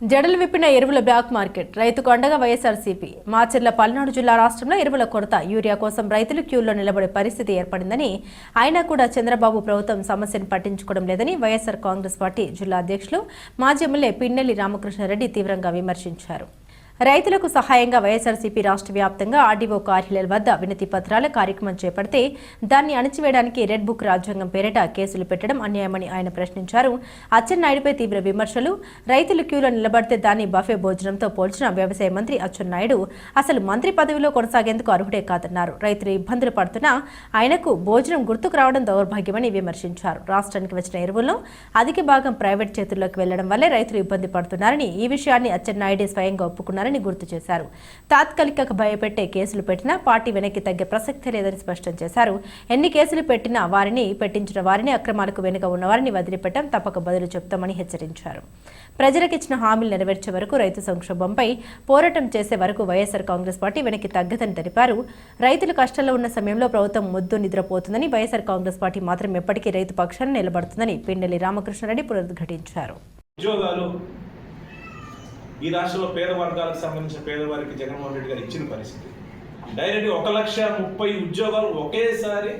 జడలు విప్పిన ఎరువుల బ్లాక్ మార్కెట్. రైతుకు అండగా వైఎస్ఆర్సీపీ. మాచర్ల పల్నాడు జిల్లా రాష్ట్రంలో ఎరువుల కొరత. యూరియా కోసం రైతులు క్యూల్లో నిలబడే పరిస్థితి ఏర్పడిందని అయినా కూడా చంద్రబాబు ప్రభుత్వం సమస్యను పట్టించుకోవడం లేదని వైఎస్ఆర్ కాంగ్రెస్ పార్టీ జిల్లా అధ్యక్షులు మాజీ ఎమ్మెల్యే పిన్నెల్లి రామకృష్ణారెడ్డి తీవ్రంగా విమర్శించారు. రైతులకు సహాయంగా వైఎస్ఆర్సీపీ రాష్ట్ర వ్యాప్తంగా ఆర్డీఓ కార్యాలయాల వద్ద వినతి పత్రాల కార్యక్రమం చేపడితే దాన్ని అణచివేయడానికి రెడ్ బుక్ రాజ్యాంగం పేరిట కేసులు పెట్టడం అన్యాయమని ఆయన ప్రశ్నించారు. అచ్చెన్నాయుడుపై తీవ్ర విమర్శలు రైతులు క్యూలో నిలబడితే దాన్ని బఫే భోజనంతో పోల్చిన వ్యవసాయ మంత్రి అచ్చెన్నాయుడు అసలు మంత్రి పదవిలో కొనసాగేందుకు అర్హుడే కాదన్నారు. రైతులు ఇబ్బందులు పడుతున్నా ఆయనకు భోజనం గుర్తుకు రావడం దౌర్భాగ్యమని విమర్శించారు. రాష్ట్రానికి వచ్చిన ఎరువుల్లో అధిక భాగం ప్రైవేట్ చేతుల్లోకి వెళ్ళడం వల్లే రైతులు ఇబ్బంది పడుతున్నారని ఈ విషయాన్ని అచ్చెన్నాయుడే స్వయంగా ఒప్పుకున్నారు. చేస్తున్నారని గుర్తు చేశారు. తాత్కాలిక భయపెట్టే కేసులు పెట్టినా పార్టీ వెనక్కి తగ్గే ప్రసక్తి లేదని స్పష్టం చేశారు. ఎన్ని కేసులు పెట్టినా వారిని పెట్టించిన వారిని అక్రమాలకు వెనుక ఉన్నవారిని వదిలిపెట్టడం తప్పక బదులు చెప్తామని హెచ్చరించారు. ప్రజలకిచ్చిన హామీలు నెరవేర్చే వరకు రైతు సంక్షోభంపై పోరాటం చేసే వరకు వైఎస్ఆర్ కాంగ్రెస్ పార్టీ వెనక్కి తగ్గదని తెలిపారు. రైతులు కష్టాల్లో ఉన్న సమయంలో ప్రభుత్వం ముద్దు నిద్రపోతుందని వైఎస్ఆర్ కాంగ్రెస్ పార్టీ మాత్రం ఎప్పటికీ రైతు పక్షాన్ని నిలబడుతుందని పిండెల్లి రామకృష్ణారెడ్డి పునరుద్ఘాటించారు. ఈ రాష్ట్రంలో పేద వర్గాలకు సంబంధించిన పేదవారికి జగన్మోహన్ రెడ్డి గారు ఇచ్చిన పరిస్థితి. డైరెక్ట్ ఒక లక్ష ముప్పై ఉద్యోగాలు ఒకేసారి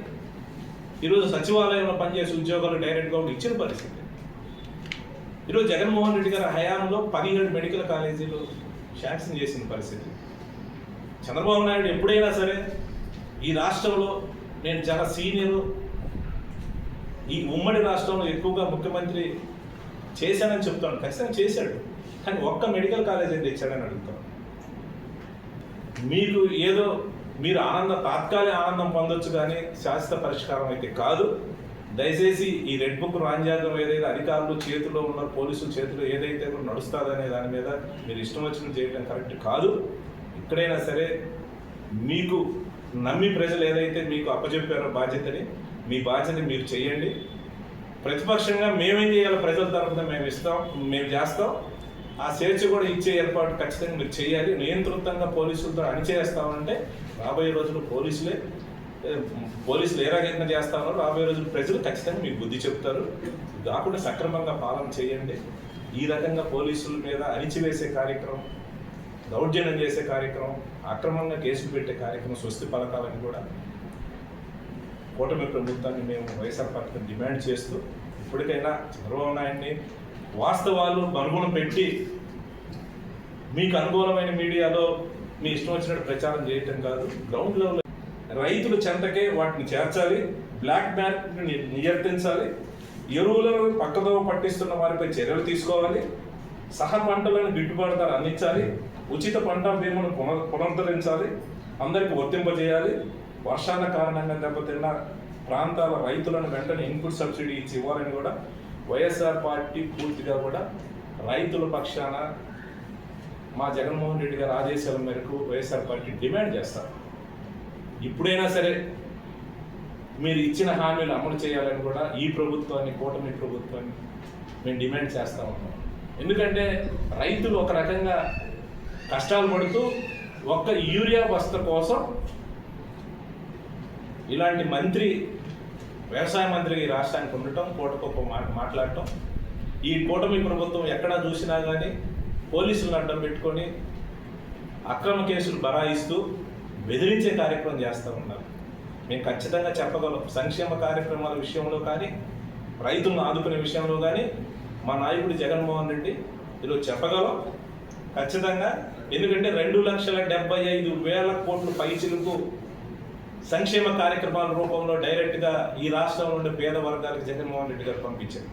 ఈరోజు సచివాలయంలో పనిచేసే ఉద్యోగాలు డైరెక్ట్గా ఇచ్చిన పరిస్థితి. ఈరోజు జగన్మోహన్ రెడ్డి గారి హయాంలో పదిహేడు మెడికల్ కాలేజీలు శాంక్షన్ చేసిన పరిస్థితి. చంద్రబాబు నాయుడు ఎప్పుడైనా సరే ఈ రాష్ట్రంలో నేను చాలా సీనియర్. ఈ ఉమ్మడి రాష్ట్రంలో ఎక్కువగా ముఖ్యమంత్రి చేశానని చెప్తాను. ఖచ్చితంగా చేశాడు. కానీ ఒక్క మెడికల్ కాలేజ్ అయితే తెచ్చాడని అడుగుతాం మీకు ఏదో మీరు ఆనంద తాత్కాలిక ఆనందం పొందొచ్చు కానీ శాశ్వత పరిష్కారం అయితే కాదు. దయచేసి ఈ రెడ్ బుక్ రాజ్యాంగం ఏదైతే అధికారులు చేతిలో ఉన్న పోలీసుల చేతిలో ఏదైతే నడుస్తుందనే దాని మీద మీరు ఇష్టం వచ్చినట్టు చేయడం కరెక్ట్ కాదు. ఎక్కడైనా సరే మీకు నమ్మి ప్రజలు ఏదైతే మీకు అప్పచెప్పారో బాధ్యతని మీ బాధ్యత మీరు చేయండి. ప్రతిపక్షంగా మేమేం చేయాలో ప్రజల తరఫున మేము ఇస్తాం మేము చేస్తాం. ఆ స్వేచ్ఛ కూడా ఇచ్చే ఏర్పాటు ఖచ్చితంగా మీరు చేయాలి. నియంత్రితంగా పోలీసులతో అణిచేస్తామంటే రాబోయే రోజులు పోలీసులే పోలీసులు ఏ రకంగా చేస్తారో రాబోయే రోజులు ప్రజలు ఖచ్చితంగా మీకు బుద్ధి చెప్తారు. కాకుండా సక్రమంగా పాలన చేయండి. ఈ రకంగా పోలీసుల మీద అణిచివేసే కార్యక్రమం దౌర్జన్యం చేసే కార్యక్రమం అక్రమంగా కేసులు పెట్టే కార్యక్రమం స్వస్తి పలకాలని కూడా కూటమి ప్రభుత్వాన్ని మేము వైఎస్ఆర్ పార్టీని డిమాండ్ చేస్తూ ఇప్పటికైనా చంద్రబాబు నాయుడిని వాస్తవాలు అనుగుణం పెట్టి మీకు అనుకూలమైన మీడియాలో మీ ఇష్టం వచ్చినట్టు ప్రచారం చేయటం కాదు గ్రౌండ్ లెవెల్ రైతుల చెంతకే వాటిని చేర్చాలి బ్లాక్ మార్కెట్ని నియంత్రించాలి ఎరువులను పక్కదోవ పట్టిస్తున్న వారిపై చర్యలు తీసుకోవాలి సహ పంటలను గిట్టుబాటు ధర అందించాలి ఉచిత పంట బీమాను పునర్ పునరుద్ధరించాలి అందరికి వర్తింపజేయాలి వర్షాల కారణంగా దెబ్బతిన్న ప్రాంతాల రైతులను వెంటనే ఇన్పుట్ సబ్సిడీ ఇచ్చి ఇవ్వాలని కూడా వైఎస్ఆర్ పార్టీ పూర్తిగా కూడా రైతుల పక్షాన మా జగన్మోహన్ రెడ్డి గారి ఆదేశాల మేరకు వైఎస్ఆర్ పార్టీ డిమాండ్ చేస్తారు. ఇప్పుడైనా సరే మీరు ఇచ్చిన హామీలు అమలు చేయాలని కూడా ఈ ప్రభుత్వాన్ని కూటమి ప్రభుత్వాన్ని మేము డిమాండ్ చేస్తా ఉన్నాం. ఎందుకంటే రైతులు ఒక రకంగా కష్టాలు పడుతూ ఒక్క యూరియా బస్త కోసం ఇలాంటి మంత్రి వ్యవసాయ మంత్రి ఈ రాష్ట్రానికి ఉండటం కోటకొప్ప మాట్లాడటం. ఈ కూటమి ప్రభుత్వం ఎక్కడా చూసినా కానీ పోలీసులను అడ్డం పెట్టుకొని అక్రమ కేసులు బరాయిస్తూ బెదిరించే కార్యక్రమం చేస్తూ ఉన్నారు. మేము ఖచ్చితంగా చెప్పగలం సంక్షేమ కార్యక్రమాల విషయంలో కానీ రైతులను ఆదుకునే విషయంలో కానీ మా నాయకుడు జగన్మోహన్ రెడ్డి ఈరోజు చెప్పగలం. ఖచ్చితంగా ఎందుకంటే రెండు లక్షల డెబ్బై ఐదు వేల కోట్ల పైచిలకు సంక్షేమ కార్యక్రమాల రూపంలో డైరెక్ట్గా ఈ రాష్ట్రంలో ఉండే పేద వర్గాలకు జగన్మోహన్ రెడ్డి గారు పంపించారు.